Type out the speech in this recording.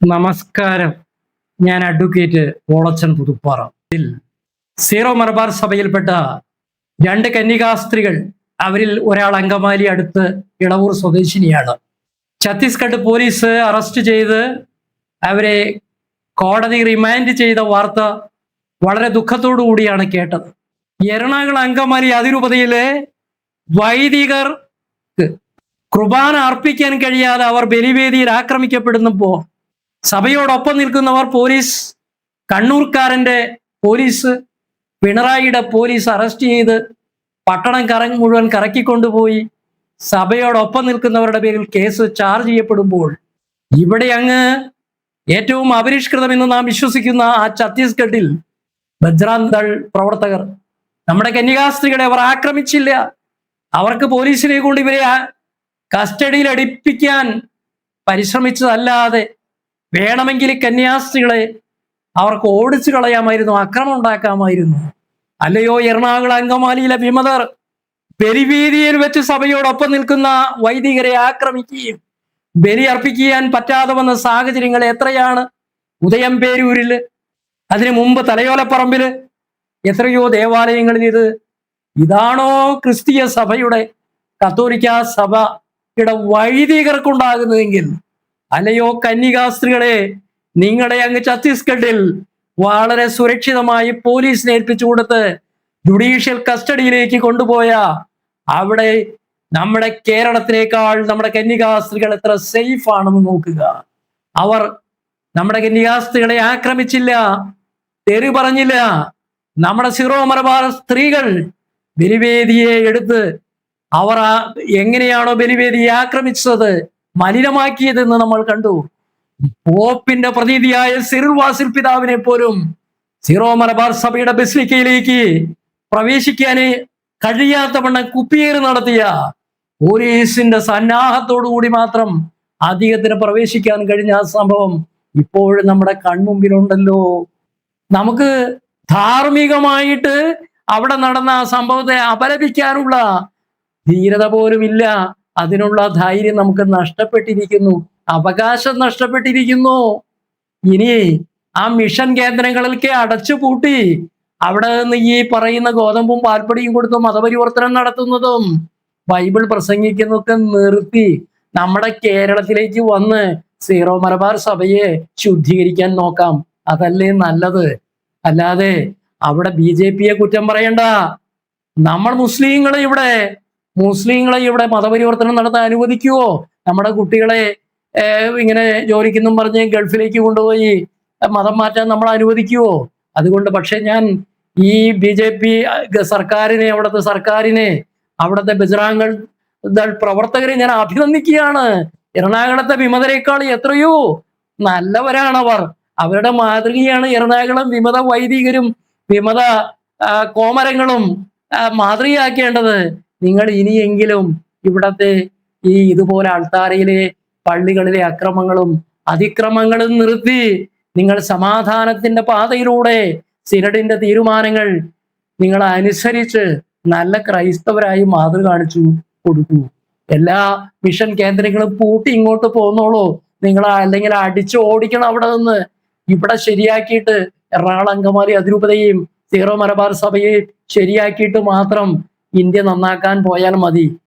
നമസ്കാരം. ഞാൻ അഡ്വക്കേറ്റ് ഓളച്ചൻ പുതുപ്പാറ. ഇതിൽ സീറോ മലബാർ സഭയിൽപ്പെട്ട രണ്ട് കന്യകാസ്ത്രീകൾ അവരിൽ ഒരാൾ അങ്കമാലി അടുത്ത് ഇളവൂർ സ്വദേശിനിയാണ്. ഛത്തീസ്ഗഡ് പോലീസ് അറസ്റ്റ് ചെയ്ത് അവരെ കോടതി റിമാൻഡ് ചെയ്ത വാർത്ത വളരെ ദുഃഖത്തോടു കൂടിയാണ് കേട്ടത്. എറണാകുളം അങ്കമാലി അതിരൂപതയിലെ വൈദികർ കുർബാന അർപ്പിക്കാൻ കഴിയാതെ അവർ ബലിവേദിയിൽ ആക്രമിക്കപ്പെടുന്നപ്പോ സഭയോടൊപ്പം നിൽക്കുന്നവർ പോലീസ് കണ്ണൂർക്കാരന്റെ പോലീസ് പിണറായിയുടെ പോലീസ് അറസ്റ്റ് ചെയ്ത് പട്ടണം കറ മുഴുവൻ കറക്കിക്കൊണ്ടുപോയി. സഭയോടൊപ്പം നിൽക്കുന്നവരുടെ പേരിൽ കേസ് ചാർജ് ചെയ്യപ്പെടുമ്പോൾ ഇവിടെ അങ്ങ് ഏറ്റവും അപരിഷ്കൃതമെന്ന് നാം വിശ്വസിക്കുന്ന ആ ഛത്തീസ്ഗഡിൽ ബജ്രാന്തൾ പ്രവർത്തകർ നമ്മുടെ കന്യകാസ്ത്രീകളെ അവർ ആക്രമിച്ചില്ല. അവർക്ക് പോലീസിനെ കൊണ്ട് ഇവരെ കസ്റ്റഡിയിൽ അടുപ്പിക്കാൻ പരിശ്രമിച്ചതല്ലാതെ വേണമെങ്കിൽ കന്യാസ്ത്രീകളെ അവർക്ക് ഓടിച്ചു കളയാമായിരുന്നു അക്രമം ഉണ്ടാക്കാമായിരുന്നു. അല്ലയോ എറണാകുളം അങ്കമാലിയിലെ വിമതർ ബലിവീതിയിൽ വെച്ച് സഭയോടൊപ്പം നിൽക്കുന്ന വൈദികരെ ആക്രമിക്കുകയും ബലി അർപ്പിക്കാൻ പറ്റാതെ വന്ന സാഹചര്യങ്ങൾ എത്രയാണ്? ഉദയം പേരൂരിൽ അതിനു മുമ്പ് തലയോലപ്പറമ്പിൽ എത്രയോ ദേവാലയങ്ങളിൽ ഇത് ഇതാണോ ക്രിസ്തീയ സഭയുടെ കത്തോലിക്ക സഭയുടെ വൈദികർക്കുണ്ടാകുന്നതെങ്കിൽ അല്ലയോ കന്യകാസ്ത്രീകളെ നിങ്ങളെ അങ്ങ് ഛത്തീസ്ഗഡിൽ വളരെ സുരക്ഷിതമായി പോലീസിനെ ഏൽപ്പിച്ചു കൊടുത്ത് ജുഡീഷ്യൽ കസ്റ്റഡിയിലേക്ക് കൊണ്ടുപോയ അവിടെ നമ്മുടെ കേരളത്തിനേക്കാൾ നമ്മുടെ കന്യകാസ്ത്രീകൾ എത്ര സേഫ് ആണെന്ന് നോക്കുക. അവർ നമ്മുടെ കന്യകാസ്ത്രീകളെ ആക്രമിച്ചില്ല തെറി പറഞ്ഞില്ല. നമ്മുടെ സിറോ മലബാർ സ്ത്രീകൾ ബലിവേദിയെ എടുത്ത് അവർ എങ്ങനെയാണോ ബലിവേദിയെ ആക്രമിച്ചത്? മലിനമാക്കിയതെന്ന് നമ്മൾ കണ്ടു. പോപ്പിന്റെ പ്രതീതിയായ സിറിൽ വാസിൽ പിതാവിനെ പോലും സീറോ മലബാർ സഭയുടെ ബസിലിക്കയിലേക്ക് പ്രവേശിക്കാൻ കഴിയാത്തവണ്ണം കുപ്പിയേറ് നടത്തിയ പോലീസിന്റെ സന്നാഹത്തോടു കൂടി മാത്രം അദ്ദേഹത്തിന് പ്രവേശിക്കാൻ കഴിഞ്ഞ ആ സംഭവം ഇപ്പോഴും നമ്മുടെ കൺമുമ്പിലുണ്ടല്ലോ. നമുക്ക് ധാർമ്മികമായിട്ട് അവിടെ നടന്ന ആ സംഭവത്തെ അപലപിക്കാനുള്ള ധീരത പോലും ഇല്ല അതിനുള്ള ധൈര്യം നമുക്ക് നഷ്ടപ്പെട്ടിരിക്കുന്നു. അവകാശം നഷ്ടപ്പെട്ടിരിക്കുന്നു. ഇനി ആ മിഷൻ കേന്ദ്രങ്ങളിലേക്ക് അടച്ചു പൂട്ടി അവിടെ നിന്ന് ഈ പറയുന്ന ഗോതമ്പും പാൽപ്പൊടിയും കൊടുത്ത് മതപരിവർത്തനം നടത്തുന്നതും ബൈബിൾ പ്രസംഗിക്കുന്നതൊക്കെ നിർത്തി നമ്മുടെ കേരളത്തിലേക്ക് വന്ന് സീറോ മലബാർ സഭയെ ശുദ്ധീകരിക്കാൻ നോക്കാം. അതല്ലേ നല്ലത്? അല്ലാതെ അവിടെ ബി കുറ്റം പറയണ്ട. നമ്മൾ മുസ്ലിങ്ങൾ ഇവിടെ മുസ്ലിങ്ങളെ ഇവിടെ മതപരിവർത്തനം നടത്താൻ അനുവദിക്കുവോ? നമ്മുടെ കുട്ടികളെ ഇങ്ങനെ ജോലിക്കെന്നും പറഞ്ഞ് ഗൾഫിലേക്ക് കൊണ്ടുപോയി മതം മാറ്റാൻ നമ്മൾ അനുവദിക്കുവോ? അതുകൊണ്ട് പക്ഷെ ഞാൻ ഈ ബി ജെ പി സർക്കാരിനെ അവിടുത്തെ സർക്കാരിനെ അവിടുത്തെ ബജ്രാങ്കൾ ദൾ പ്രവർത്തകരെ ഞാൻ അഭിനന്ദിക്കുകയാണ്. എറണാകുളത്തെ വിമതരെക്കാൾ എത്രയോ നല്ലവരാണവർ. അവരുടെ മാതൃകയാണ് എറണാകുളം വിമത വൈദികരും വിമത കോമരങ്ങളും മാതൃകയാക്കേണ്ടത്. നിങ്ങൾ ഇനിയെങ്കിലും ഇവിടത്തെ ഈ ഇതുപോലെ അൾത്താരയിലെ പള്ളികളിലെ അക്രമങ്ങളും അതിക്രമങ്ങളും നിർത്തി നിങ്ങൾ സമാധാനത്തിന്റെ പാതയിലൂടെ സിനഡിന്റെ തീരുമാനങ്ങൾ നിങ്ങൾ അനുസരിച്ച് നല്ല ക്രൈസ്തവരായി മാതൃ കാണിച്ചു കൊടുക്കൂ. എല്ലാ മിഷൻ കേന്ദ്രങ്ങളും പൂട്ടി ഇങ്ങോട്ട് പോന്നോളൂ. നിങ്ങൾ അല്ലെങ്കിൽ അടിച്ചു ഓടിക്കണം അവിടെ നിന്ന്. ഇവിടെ ശരിയാക്കിയിട്ട് എറണാകുളം അങ്കമാലി അതിരൂപതയും സീറോ മലബാർ സഭയെ ശരിയാക്കിയിട്ട് മാത്രം ഇന്ത്യ നന്നാക്കാൻ പോയാൽ മതി.